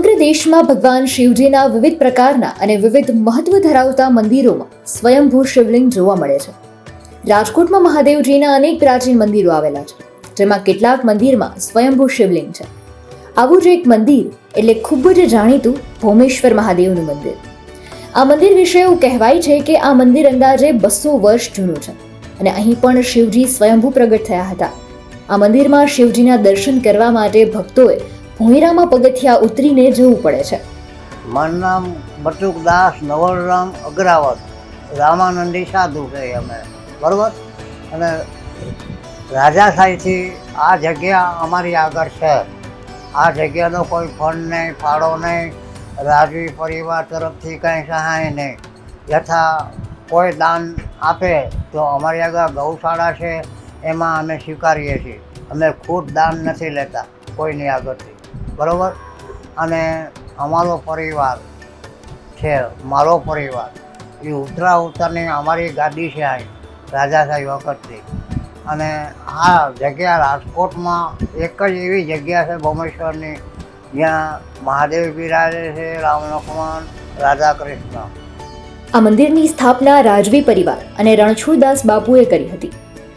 સમગ્ર દેશમાં ભગવાન શિવજીના વિવિધ પ્રકારના અને વિવિધ મહત્વ ધરાવતા મંદિરોમાં સ્વયંભૂ શિવલિંગ જોવા મળે છે. રાજકોટમાં મહાદેવજીના અનેક પ્રાચીન મંદિરો આવેલા છે, જેમાં કેટલાક મંદિરમાં સ્વયંભૂ શિવલિંગ છે. આવું જ એક મંદિર એટલે ખૂબ જ જાણીતું ભૌમેશ્વર મહાદેવનું મંદિર. આ મંદિર વિશે એવું કહેવાય છે કે આ મંદિર અંદાજે બસો વર્ષ જૂનું છે અને અહીં પણ શિવજી સ્વયંભૂ પ્રગટ થયા હતા. આ મંદિરમાં શિવજીના દર્શન કરવા માટે ભક્તોએ ભોંયરામાં પગથિયા ઉતરીને જવું પડે છે. મારું નામ બટુકદાસ નવલરામ અગ્રાવત. રામાનંદી સાધુ છે અમે. બરોબર? અને રાજાશાહીથી આ જગ્યા અમારી આગળ છે. આ જગ્યાનો કોઈ ફંડ નહીં, ફાળો નહીં. રાજવી પરિવાર તરફથી કંઈ સહાય નહીં. યથા કોઈ દાન આપે તો અમારી આગળ ગૌશાળા છે, એમાં અમે સ્વીકારીએ છીએ. અમે ખુદ દાન નથી લેતા, કોઈની આગળથી. બરોબર? અને અમારો પરિવાર છે, મારો પરિવાર, એ ઉતરા ઉતરની અમારી ગાડી છે અહીં રાજાશાહી વખતથી. અને આ જગ્યા રાજકોટમાં એક જ એવી જગ્યા છે ભોમેશ્વરની, જ્યાં મહાદેવ બિરાજે છે, રામ લક્ષ્મણ રાધા કૃષ્ણ. આ મંદિરની સ્થાપના રાજવી પરિવાર અને રણછોડદાસ બાપુએ કરી હતી.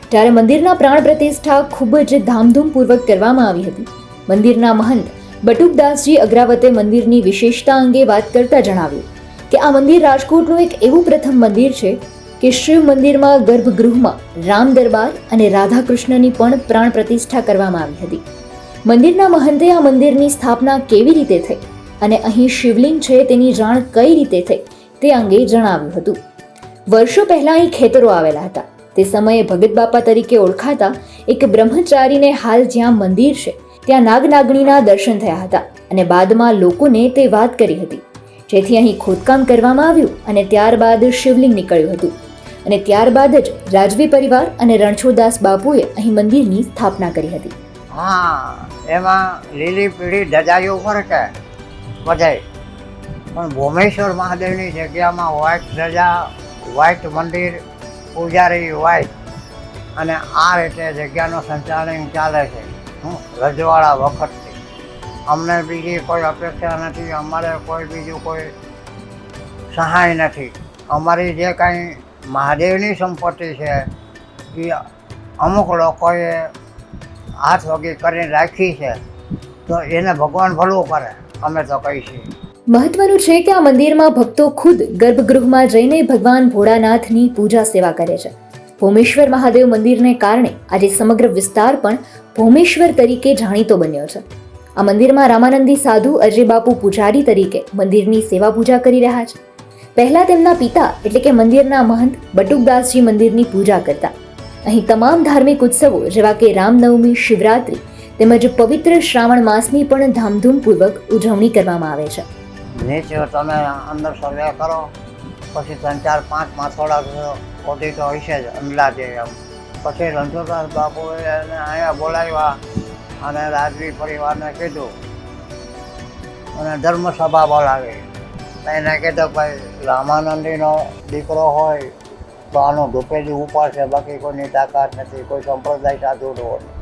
ત્યારે મંદિરના પ્રાણ પ્રતિષ્ઠા ખૂબ જ ધામધૂમપૂર્વક કરવામાં આવી હતી મંદિરના મહંત બટુકદાસજી અગ્રાવતે મંદિરની વિશેષતા અંગે વાત કરતા જણાવ્યું કે આ મંદિર રાજકોટનું એક એવું પ્રથમ મંદિર છે કે શિવ મંદિરમાં ગર્ભગૃહમાં રામ દરબાર અને રાધાકૃષ્ણની પણ પ્રાણ પ્રતિષ્ઠા કરવામાં આવી હતી. મંદિરના મહંતે આ મંદિરની સ્થાપના કેવી રીતે થઈ અને અહીં શિવલિંગ છે તેની જાણ કઈ રીતે થઈ તે અંગે જણાવ્યું હતું. વર્ષો પહેલાં અહીં ખેતરો આવેલા હતા. તે સમયે ભગત બાપા તરીકે ઓળખાતા એક બ્રહ્મચારીને હાલ જ્યાં મંદિર છે ત્યાં નાગનાગણીના દર્શન થયા હતા અને બાદમાં લોકોને તે વાત કરી હતી. જેથી અહીં ખોદકામ કરવામાં આવ્યું અને ત્યારબાદ શિવલિંગ નીકળ્યું હતું. અને ત્યારબાદ જ રાજવી પરિવાર અને રણછોડદાસ બાપુએ અહીં મંદિરની સ્થાપના કરી હતી. હા, એમાં લીલી પીળી ધજાઈઓ પર કે બધાય. પણ ભોમેશ્વર મહાદેવની જગ્યામાં વ્હાઈટ ધજા વ્હાઈટ મંદિર, પૂજારી વ્હાઈટ અને આ રીતે જગ્યાનું સંચાલન ચાલે છે. રજવાડા વખતથી. અમને બીજી કોઈ અપેક્ષા નથી, અમારે કોઈ બીજું કોઈ સહાય નથી. અમારી જે કાંઈ મહાદેવની સંપત્તિ છે, એ અમુક લોકોએ હાથ વગી કરીને રાખી છે, તો એને ભગવાન ભલું કરે, અમે તો કહીશું મહત્વનું છે કે આ મંદિરમાં ભક્તો ખુદ ગર્ભગૃહમાં જઈને ભગવાન ભોળાનાથની પૂજા સેવા કરે છે. ભોમેશ્વર મહાદેવ મંદિરને કારણે આજે સમગ્ર વિસ્તાર પણ ભોમેશ્વર તરીકે જાણીતો બન્યો છે. આ મંદિરમાં રામાનંદી સાધુ અજય બાપુ પૂજારી તરીકે મંદિરની સેવા પૂજા કરી રહ્યા છે. પહેલા તેમના પિતા એટલે કે મંદિરના મહંત બટુકદાસજી મંદિરની પૂજા કરતા. અહીં તમામ ધાર્મિક ઉત્સવો જેવા કે રામનવમી, શિવરાત્રી તેમજ પવિત્ર શ્રાવણ માસની પણ ધામધૂમપૂર્વક ઉજવણી કરવામાં આવે છે. નીચે તમે અંદર સર્વે કરો, પછી ત્રણ ચાર પાંચ માથોડા ઓછી તો હશે જ અંદાજે એમ. પછી રણછોડદાસ બાપુએ એને અહીંયા બોલાવ્યા અને રાજવી પરિવારને કીધું અને ધર્મસભા બોલાવી. એને કીધું ભાઈ, રામાનંદીનો દીકરો હોય તો આનું ઉપર ઉપાડશે બાકી કોઈની તાકાત નથી, કોઈ સંપ્રદાય સાધુ હોય.